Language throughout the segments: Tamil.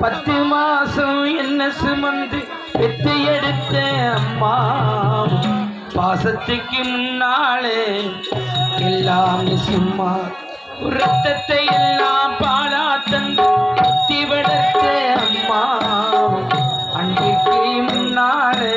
பத்து மாசம் என்ன சுமந்து பெத்து எடுத்த அம்மா? பாசத்துக்கு முன்னாலே எல்லாமே சும்மா ரத்தத்தை எல்லாம் முன்னாலே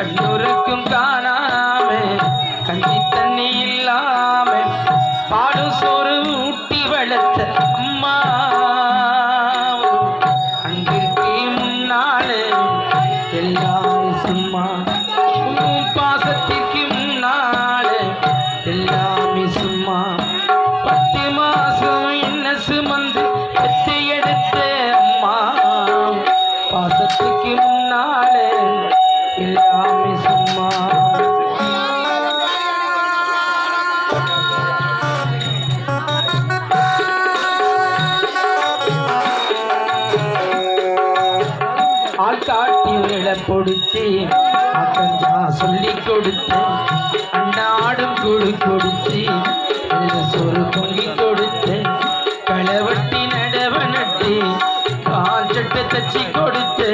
கண்ணூருக்கும் காணாமே கண்ணி தண்ணி இல்லாமல் பாடும் சோ கொடுத்து அண்டாடும் கொடு கொடுத்து நல்ல சொரு பொங்கி கொடுத்து களவட்டி நடவ நட்டு கால் சட்டை தச்சு கொடுத்து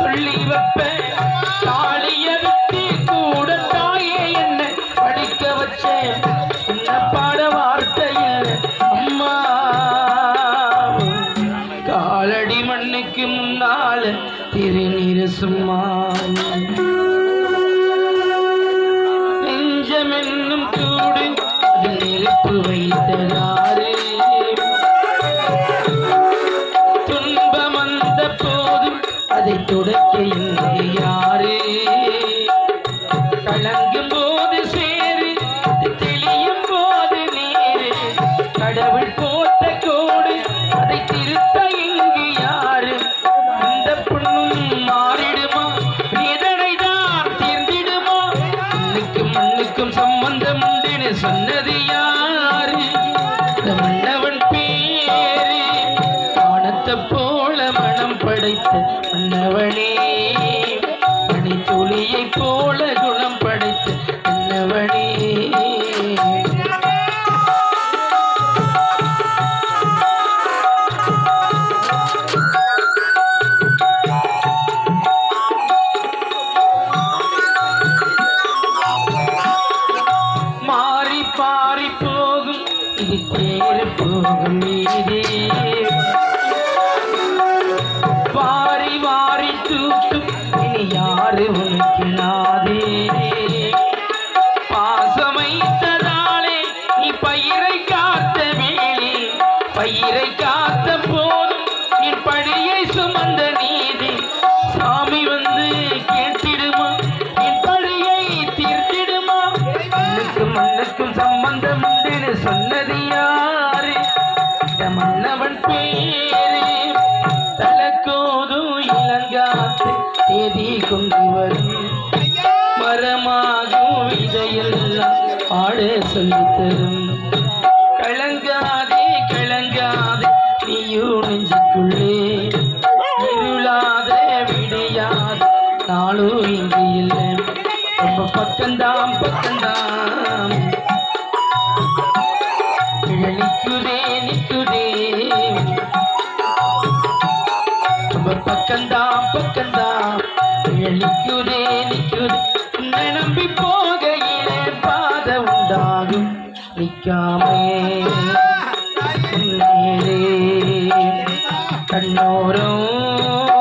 சொல்லி வைப்பேன். பயிரை காத்த போதும். என் பழியை சுமந்த நீதி சாமி வந்து கேட்டிடுமா? என் பழியை தீர்த்திடுமா? மண்ணுக்கும் மண்ணுக்கும் சம்பந்தம் உண்டு சொன்னது யாரு? இந்த மன்னவன் பேரு தலக்கோதும் இளங்காத்து தேதி கொண்டு வரும் மரமாகும் இதையெல்லாம் ஆட சொல்லித்தரும். பக்கந்தாம் பக்கந்தாம் நித்துதே நித்துதே. நம்ம பக்கந்தாம் பக்கந்தாம் நிக்குதே நிக்குதே உன்னை நம்பி போகையிலே பாத உண்டாகும். நிற்காமே. கண்ணோரம்.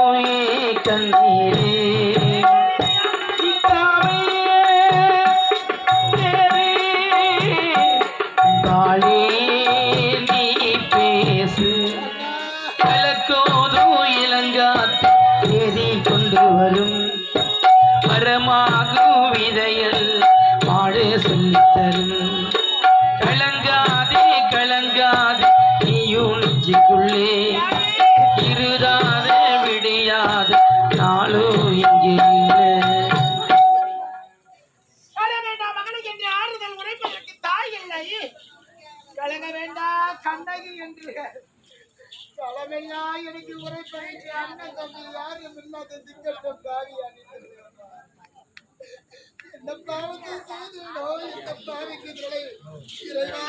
இந்த இறைவா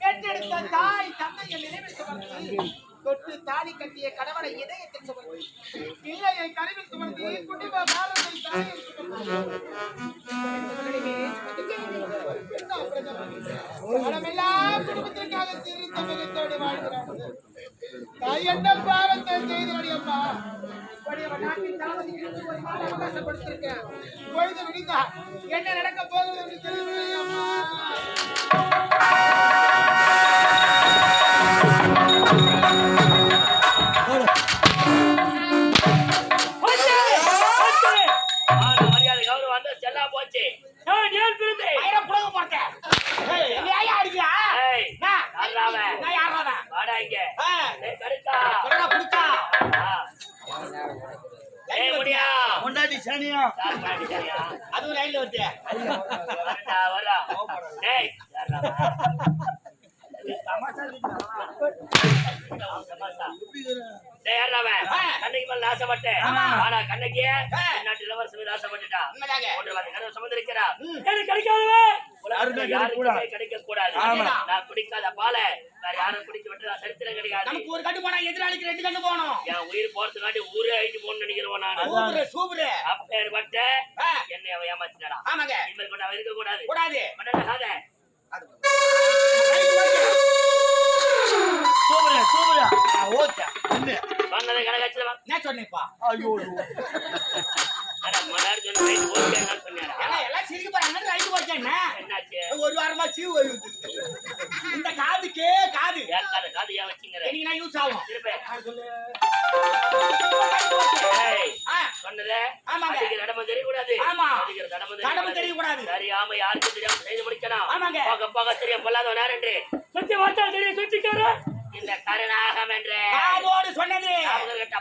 பெற்றெடுத்த தாய் தந்தையை நினைவில் சுமந்து தொட்டு தாலி கட்டிய கணவனை இதயத்தில் சுமந்து பிள்ளையை கருவில் சுமந்து குடும்ப தாயில் குடும்பத்திற்காக வாழ்கிறார்கள். தாய் என்ன நாட்டின் ஒரு அவகாசம் கொடுத்திருக்கேன் பொழுது விடிந்தா என்ன நடக்க போகுது என்று தெரியும் யாருமே யாருக்குமே கிடைக்கக்கூடாது. கிடைக்கக்கூடாது. ஆமா. நான் குடிக்காத பாலை வேற யாரும் குடிக்க விட்டதா சரித்திரம் கிடைக்காது நமக்கு ஒரு கட்டு போனா எதிராளிக்கு ரெண்டு கட்டு என் உயிர் போறதுக்காண்டி ஊரே அழிஞ்சு போகணும்னு நினைக்கிறவன் நான் சூப்பரு அப்பேற்பட்ட அவன் ஏமாத்தினாடா ஆமாங்க. இனிமேல் கொண்டு அவன் இருக்க கூடாது. கூடாது மன்னனாகாத. சூப்பரா சூப்பரா ஓகே. என்ன கணக்காச்சுல சொன்னேப்பா ஐயோ. ஒரு வாரமா வருது இந்த காதுக்கே காது. காது ஏன் வச்சுங்கிற? நான் யூஸ் ஆகும்? சொன்னதே ஆமாங்க. இடமும் தெரியக்கூடாது. ஆமா. தடமும் தெரியக்கூடாது. தெரியாம யாருக்கும் தெரியாம செய்து முடிக்கணும். ஆமாங்க. தெரியும் பொல்லாத நேரண்டு சுத்தி பார்த்தா தெரியும் சுத்திக்கார இந்த கருணாகம் என்று. சொன்னது. ஞாபகம் கெட்ட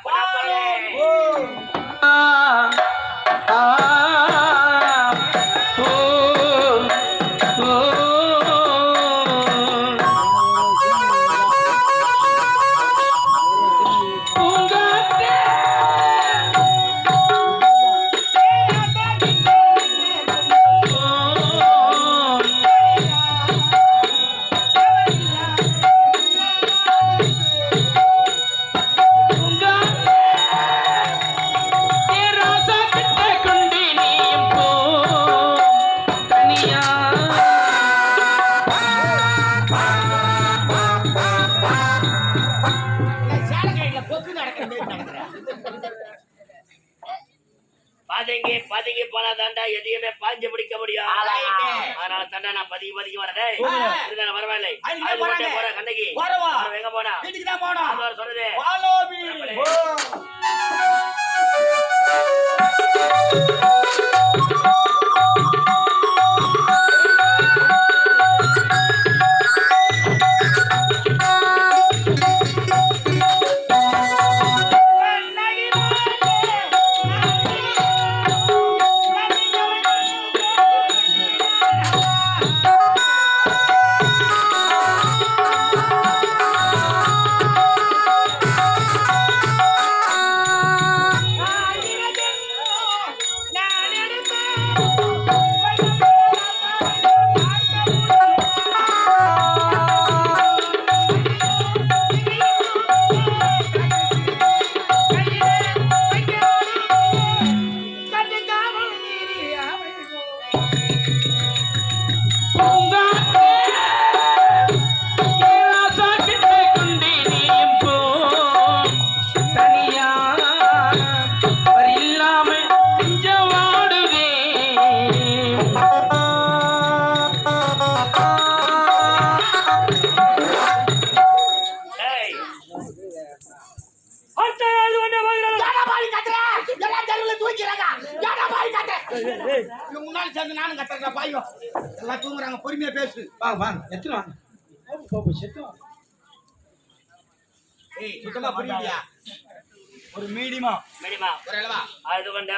பரவாயில்லை. கண்ணகி. போறவா? அவன் எங்க போனா? வீட்டுக்கு தான் வர சொன்னது ஃபாலோ மீ வாங்க வாங்க எத்தனை வாங்க கோபு செத்து வாங்க ஏய் சுத்தமா புரியலையா ஒரு மீடியமா ஒரு அளவா அது கொண்ட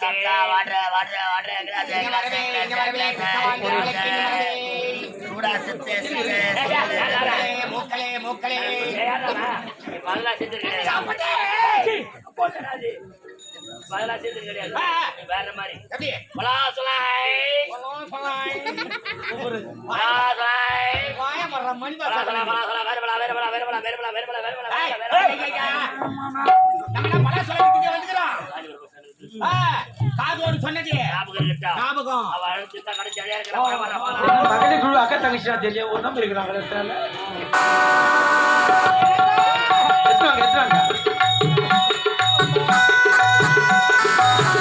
சாப்பிட்டா, வாடுற, வாடுற, வாடுற, இங்க வரவே, இங்க வரவே. சூடா சித்து, சித்து, மூக்கலே, மூக்கலே. செஞ்சது கிடையாது. சீ, போட்டுடா அது. பதிலா செஞ்சது கிடையாது. வேற மாதிரி அக்கா தங்கச்சியா தெரியல ஒரு நம்பர் இருக்கிறாங்க இடத்துல எத்துவாங்க Thank you.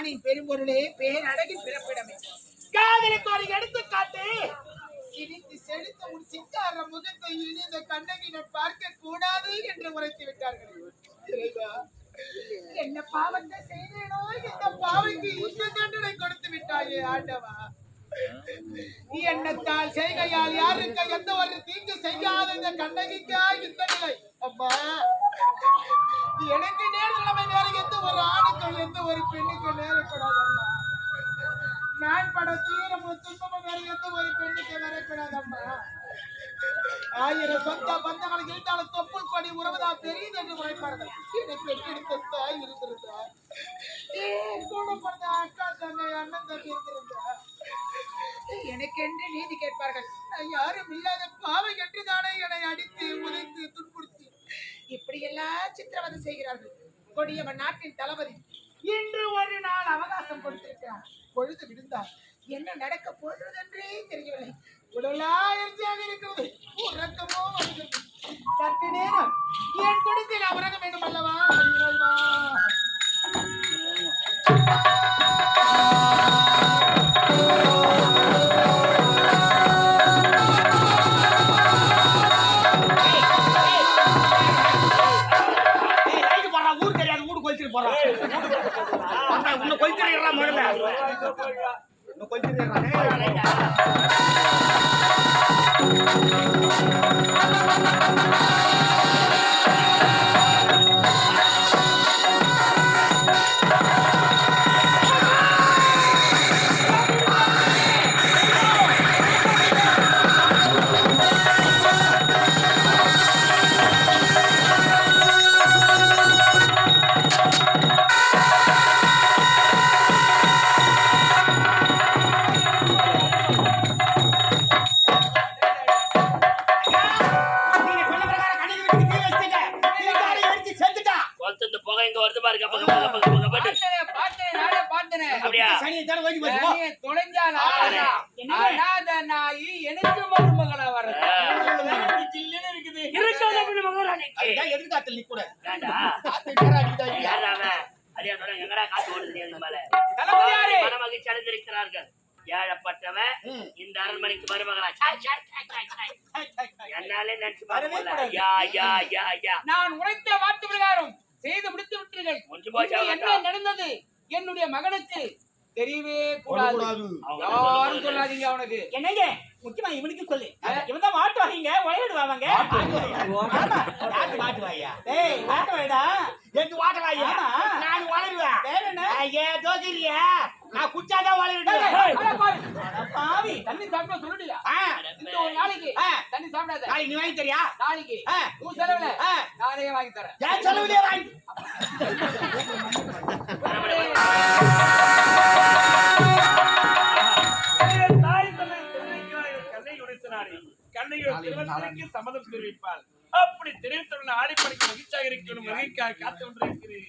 ஆணின் பெரும்பொருளே பேரழகின் பிறப்பிடமே. காதலுக்கு ஒரு எடுத்துக்காட்டு. இனித்து செலுத்த உன் சித்தார முகத்தை இனி இந்த கண்ணகினர் பார்க்க கூடாது என்று உரைத்து விட்டார்கள். இறைவா, என்ன பாவத்தை செய்தேனோ இந்த பாவைக்கு இந்த தண்டனை கொடுத்து விட்டாயே ஆண்டவா. எண்ணத்தால் செய்கையால் யாருக்கு எந்த ஒரு தீங்கு செய்யாத இந்த கண்ணகிக்கா இந்த நிலை அம்மா எனக்கு நேர்நிலைமை வேற எந்த ஒரு ஆணுக்கள் எந்த ஒரு பெண்ணுக்கும் நேரக்கூடாதம்மா. நான் பட தீரமும் துன்பமும் வேற எந்த ஒரு பெண்ணுக்கு வரக்கூடாதம்மா ஆயிரம் சொந்த பந்தங்கள் இருந்தாலும் தொப்புள் படி உறவுதான் பெரியது என்று உரைப்பார்கள். என்னை பெற்றெடுத்த தாய் இருந்திருந்தா கூட பிறந்த அக்கா தங்கை அண்ணன் தம்பி இருந்திருந்தா எனக்கென்று நீதி கேட்பார்கள். நான் யாரும் இல்லாத பாவை என்று தானே என்னை அடித்து உதைத்து துன்புறுத்தி. இப்படியெல்லாம் சித்திரவதை செய்கிறார்கள். கொடியவன் நாட்டின் தளபதி இன்று ஒரு நாள் அவகாசம் கொடுத்திருக்கிறார். பொழுது விழுந்தார் என்ன நடக்க போகிறது என்றே தெரியவில்லை உடலாயிரத்தியாக இருக்கிறது. உறக்கமோ வருகிறது. சற்று நேரம். என் குடத்தில் உறங்க வேண்டும் அல்லவா இன்னும் கொஞ்சம் முதல்ல. இன்னும் கொஞ்சம் என்னாலே நினைச்சு. நான் உரைத்த வார்த்தை பிரகாரம் செய்து முடித்து விட்டீர்கள். என்ன. நடந்தது? என்னுடைய மகனுக்கு தெரியவே கூடாது. யாரும் சொல்லாதீங்க அவனுக்கு. என்னங்க? முக்கியமா இவனுக்கு சொல்லு. இவன் தான் மாட்டு வாங்க உழையிடுவாங்க யாரு மாட்டு வாயா ஏய் மாட்டு வாடா எங்க வாட்ட வாயா. நான் வளருவேன் வேற என்ன? ஐயே தோக்கிறியா நான் குச்சாதான். அட பாவி. தண்ணி சாப்பிட சொல்லிட்டியா ஆ, இந்த ஒரு நாளைக்கு. தண்ணி சாப்பிடாத. நாளைக்கு நீ வாங்கி தரியா? நாளைக்கு. உன் செலவுல. நானே வாங்கி தரேன். என் செலவுலயே வாங்கி இவர்களுக்கு சம்மதம் தெரிவிப்பார். அப்படி தெரிவித்தவுடன் ஆடிப்படைக்கு மகிழ்ச்சியாக இருக்கணும் மகிழ்ச்சியாக காத்து கொண்டிருக்கிறேன்